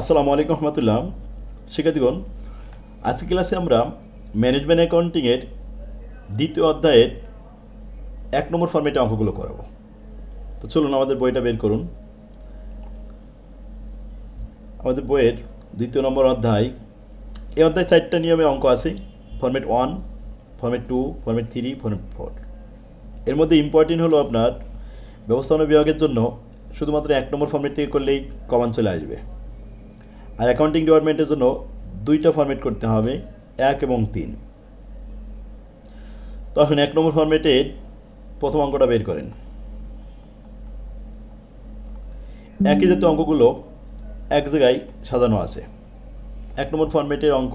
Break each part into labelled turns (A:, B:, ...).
A: আসসালামু আলাইকুম রহমতুল্লাহ। শিক্ষার্থীগণ আজকে ক্লাসে আমরা ম্যানেজমেন্ট অ্যাকাউন্টিংয়ের দ্বিতীয় অধ্যায়ের এক নম্বর ফর্মেটে অঙ্কগুলো করাবো। তো চলুন আমাদের বইটা বের করুন। আমাদের বইয়ের দ্বিতীয় নম্বর অধ্যায়। এই অধ্যায় চারটা নিয়মে অঙ্ক আছে। Format one format two format three format four এর মধ্যে ইম্পর্টেন্ট হলো আপনার ব্যবস্থাপনা বিভাগের জন্য শুধুমাত্র এক নম্বর ফর্মেট থেকে করলেই কমান চলে আসবে। আর অ্যাকাউন্টিং ডিপার্টমেন্টের জন্য দুইটা ফর্মেট করতে হবে, এক এবং তিন। তো আসুন, এক নম্বর ফর্মেটের প্রথম অঙ্কটা বের করেন। একই জাতীয় অঙ্কগুলো এক জায়গায় সাজানো আছে। এক নম্বর ফর্মেটের অঙ্ক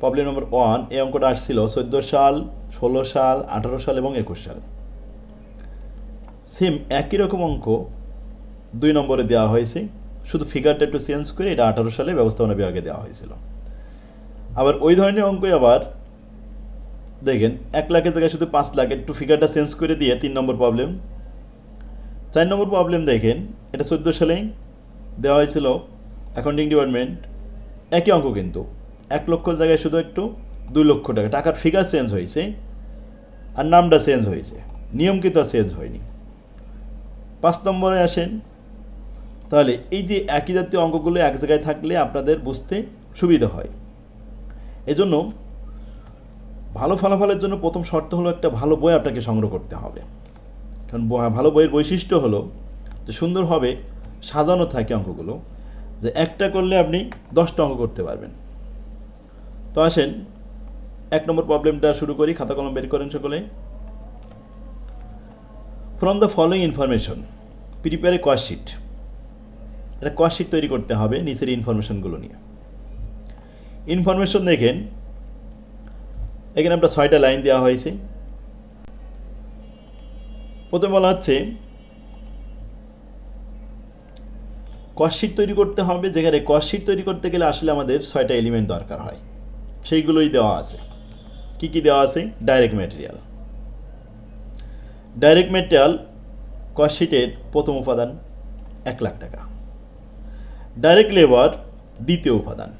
A: প্রবলেম নম্বর ওয়ান এই অঙ্কটা আসছিল চোদ্দ সাল, ষোলো সাল, আঠারো সাল এবং একুশ সাল। সেম একই রকম অঙ্ক দুই নম্বরে দেওয়া হয়েছে। শুধু ফিগারটা একটু চেঞ্জ করে এটা আঠারো সালে ব্যবস্থাপনা বিভাগে দেওয়া হয়েছিল। আবার ওই ধরনের অঙ্কই আবার, দেখেন, এক লাখের জায়গায় শুধু পাঁচ লাখ, একটু ফিগারটা চেঞ্জ করে দিয়ে তিন নম্বর প্রবলেম চার নম্বর প্রবলেম দেখেন, এটা চোদ্দ সালেই দেওয়া হয়েছিল অ্যাকাউন্টিং ডিপার্টমেন্ট একই অঙ্ক কিন্তু, এক লক্ষ জায়গায় শুধু একটু দুই লক্ষ টাকা, টাকার ফিগার চেঞ্জ হয়েছে, আর নামটা চেঞ্জ হয়েছে নিয়ম কিন্তু চেঞ্জ হয়নি। পাঁচ নম্বরে আসেন তাহলে এই যে একই জাতীয় অঙ্কগুলো এক জায়গায় থাকলে আপনাদের বুঝতে সুবিধা হয়। এজন্য ভালো ফলাফলের জন্য প্রথম শর্ত হলো একটা ভালো বই আপনাকে সংগ্রহ করতে হবে। কারণ ভালো বইয়ের বৈশিষ্ট্য হলো যে সুন্দরভাবে সাজানো থাকে অঙ্কগুলো, যে একটা করলে আপনি দশটা অঙ্ক করতে পারবেন। তো আসেন, এক নম্বর প্রবলেমটা শুরু করি, খাতা কলম বের করেন সকলে। From the following information prepare a একটা কস্ট শিট তৈরি করতে হবে নিচের ইনফরমেশনগুলো নিয়ে। ইনফরমেশন দেখেন, এখানে আমরা ছয়টা লাইন দেওয়া হয়েছে। প্রথমে বলা হচ্ছে কস্ট শিট তৈরি করতে হবে, যেখানে কস্ট শিট তৈরি করতে গেলে আসলে আমাদের ছয়টা এলিমেন্ট দরকার হয়। সেইগুলোই দেওয়া আছে। কি কি দেওয়া আছে? Direct material direct material cost শিটের প্রথম উপাদান এক লাখ টাকা। ডাইরেক্ট লেবার দ্বিতীয় উপাদান।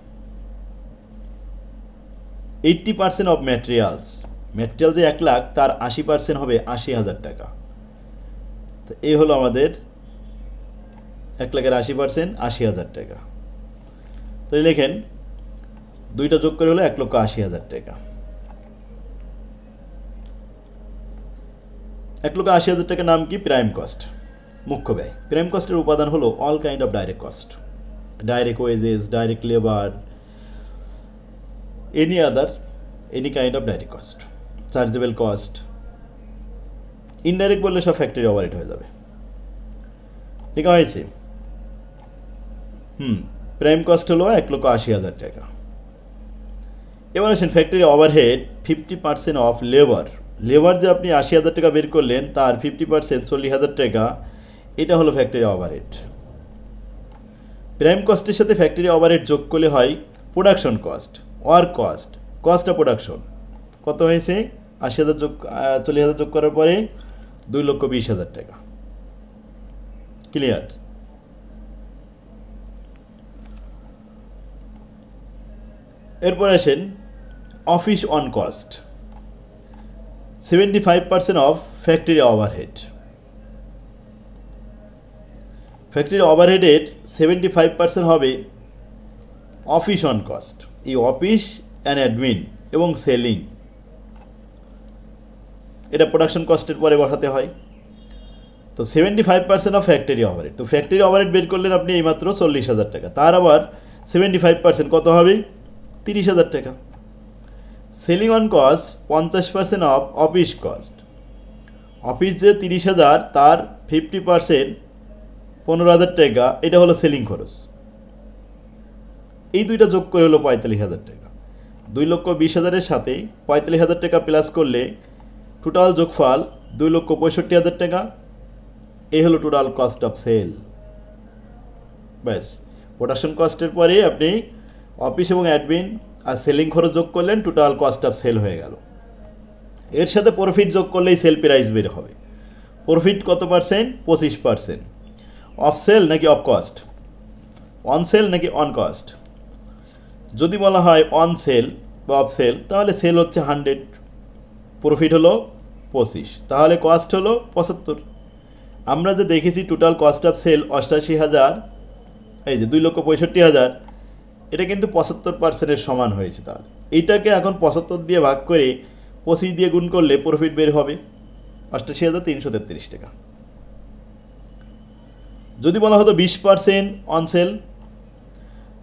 A: Eighty percent of materials material যে এক লাখ, তার আশি পার্সেন্ট হবে আশি হাজার টাকা। তো এই হলো আমাদের এক লাখের আশি পার্সেন্ট আশি হাজার টাকা। তো লেখেন, দুইটা যোগ করে হলো এক লক্ষ আশি হাজার টাকা। এক লক্ষ আশি হাজার টাকার নাম কি? প্রাইম কস্ট মুখ্য ব্যয়। প্রাইম কস্টের উপাদান হলো all kind of direct cost direct wages direct labour any other any kind of direct cost chargeable cost indirect বললে সব ফ্যাক্টরি ওভারহেড হয়ে যাবে। ঠিক হয়েছে হুম প্রাইম কস্ট হলো এক লক্ষ আশি হাজার টাকা। এবার আসেন factory overhead fifty percent of labour labour যে আপনি আশি হাজার টাকা বের করলেন, তার ফিফটি পার্সেন্ট চল্লিশ হাজার টাকা, এটা হলো ফ্যাক্টরি ওভারহেড প্রাইম কস্টের সাথে ফ্যাক্টরি ওভারহেড যোগ করলে হয় production cost work cost cost of production. কত হয়েছে? আশি হাজার যোগ চল্লিশ হাজার যোগ করার পরে দুই লক্ষ বিশ হাজার টাকা। ক্লিয়ার? এরপর আসেন office on cost. Seventy five percent of factory overhead. Factory ওভারহেডের seventy five percent হবে অফিস অন কস্ট এই অফিস অ্যান্ড অ্যাডমিন এবং সেলিং এটা প্রোডাকশন কস্টের পরে বসাতে হয়। তো seventy five percent of factory overhead তো ফ্যাক্টরি ওভারহেড বের করলেন আপনি এইমাত্র চল্লিশ হাজার টাকা। তার আবার সেভেন্টি ফাইভ পার্সেন্ট কত হবে? তিরিশ হাজার টাকা। সেলিং অন কস্ট পঞ্চাশ percent of office cost office যে তিরিশ হাজার, তার ফিফটি পার্সেন্ট পনেরো হাজার টাকা, এটা হলো সেলিং খরচ। এই দুইটা যোগ করে হলো পঁয়তাল্লিশ হাজার টাকা। দুই লক্ষ বিশ হাজারের সাথে পঁয়তাল্লিশ হাজার টাকা প্লাস করলে টোটাল যোগফল দুই লক্ষ পঁয়ষট্টি হাজার টাকা। এই হলো টোটাল কস্ট অফ সেল ব্যাস প্রোডাকশন কস্টের পরে আপনি অফিস এবং অ্যাডমিন আর সেলিং খরচ যোগ করলেন টোটাল কস্ট অফ সেল হয়ে গেল। এর সাথে প্রফিট যোগ করলেই সেল প্রাইস বের হবে। প্রফিট কত পার্সেন্ট পঁচিশ পার্সেন্ট অফ সেল নাকি অফ কস্ট অন সেল নাকি অন কস্ট যদি বলা হয় অন সেল বা অফ সেল তাহলে সেল হচ্ছে হান্ড্রেড প্রফিট হলো পঁচিশ, তাহলে কস্ট হলো পঁচাত্তর। আমরা যে দেখেছি টোটাল কস্ট অফ সেল অষ্টাশি হাজার, এই যে দুই লক্ষ পঁয়ষট্টি হাজার, এটা কিন্তু পঁচাত্তর পার্সেন্টের সমান হয়েছে তাহলে। এইটাকে এখন পঁচাত্তর দিয়ে ভাগ করে পঁচিশ দিয়ে গুণ করলে প্রফিট বের হবে অষ্টাশি হাজার তিনশো তেত্রিশ টাকা। যদি বলা হতো বিশ পার্সেন্ট অনসেল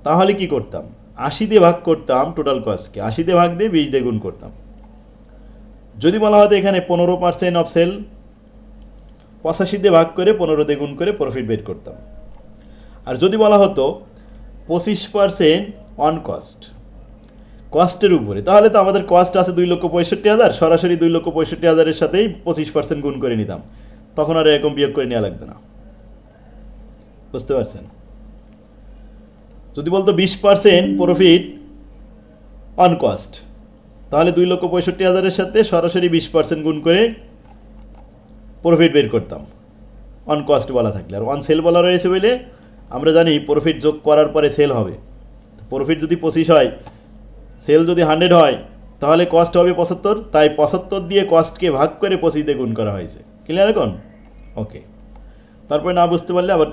A: তাহলে কি করতাম? আশি দিয়ে ভাগ করতাম টোটাল কস্টকে আশি দিয়ে ভাগ দিয়ে বিশ দিয়ে করতাম। যদি বলা হতো এখানে পনেরো পার্সেন্ট অফ সেল পঁচাশি দিয়ে ভাগ করে পনেরো দিয়ে করে প্রফিট বের করতাম। আর যদি বলা হতো পঁচিশ পার্সেন্ট অন কস্ট কস্টের উপরে, তাহলে তো আমাদের কস্ট আছে দুই লক্ষ পঁয়ষট্টি হাজার, সরাসরি দুই লক্ষ পঁয়ষট্টি হাজারের সাথেই পঁচিশ পার্সেন্ট গুণ করে নিতাম। তখন আর এরকম বিয়োগ করে নেওয়া লাগতো না। বুঝতে পারছেন? যদি বলতো বিশ পার্সেন্ট প্রফিট অন কস্ট তাহলে দুই লক্ষ পঁয়ষট্টি হাজারের সাথে সরাসরি বিশ পার্সেন্ট গুণ করে প্রফিট বের করতাম অন কস্ট বলা থাকলে। আর অন সেল বলা রয়েছে বলে আমরা জানি প্রফিট যোগ করার পরে সেল হবে। প্রফিট যদি পঁচিশ হয় সেল যদি হান্ড্রেড হয়, তাহলে কস্ট হবে পঁচাত্তর, তাই পঁচাত্তর দিয়ে কস্টকে ভাগ করে পঁচিশ দিয়ে গুণ করা হয়েছে। ক্লিয়ার এখন? ওকে তারপরে না বুঝতে পারলে আবার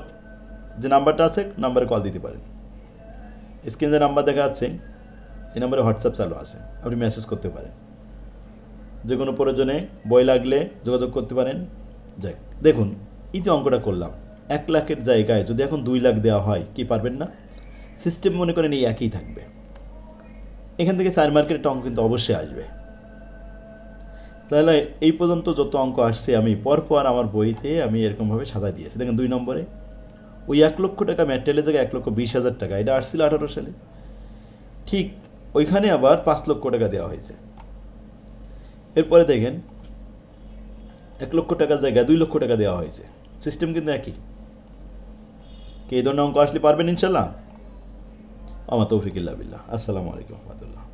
A: যে নাম্বারটা আছে, নাম্বারে কল দিতে পারেন। স্ক্রিনে যে নাম্বার দেখা যাচ্ছে, এই নাম্বারে হোয়াটসঅ্যাপ চালু আছে। আপনি মেসেজ করতে পারেন। যে কোনো প্রয়োজনে বই লাগলে যোগাযোগ করতে পারেন। যাক, দেখুন, এই যে অঙ্কটা করলাম, এক লাখের জায়গায় যদি এখন দুই লাখ দেওয়া হয়, কি পারবেন না? সিস্টেম মনে করেন এই একই থাকবে। এখান থেকে চার মার্কের একটা অঙ্ক কিন্তু অবশ্যই আসবে। তাহলে এই পর্যন্ত যত অঙ্ক আসছে, আমি পরপর আমার বইতে আমি এরকমভাবে সাদা দিয়েছি। দেখেন, দুই নম্বরে ওই এক লক্ষ টাকা ম্যাটেরিয়ালের জায়গায় এক লক্ষ বিশ হাজার টাকা, এটা আসছিল আঠারো সালে। ঠিক ওইখানে আবার পাঁচ লক্ষ টাকা দেওয়া হয়েছে। এরপরে দেখেন, এক লক্ষ টাকার জায়গায় দুই লক্ষ টাকা দেওয়া হয়েছে। সিস্টেম কিন্তু একই। কে এই ধরনের অঙ্ক আসলে পারবেন ইনশাল্লাহ? আমার তৌফিকুল্লাহ বিল্লাহ। আসসালামু আলাইকুম রহমতুল্লাহ।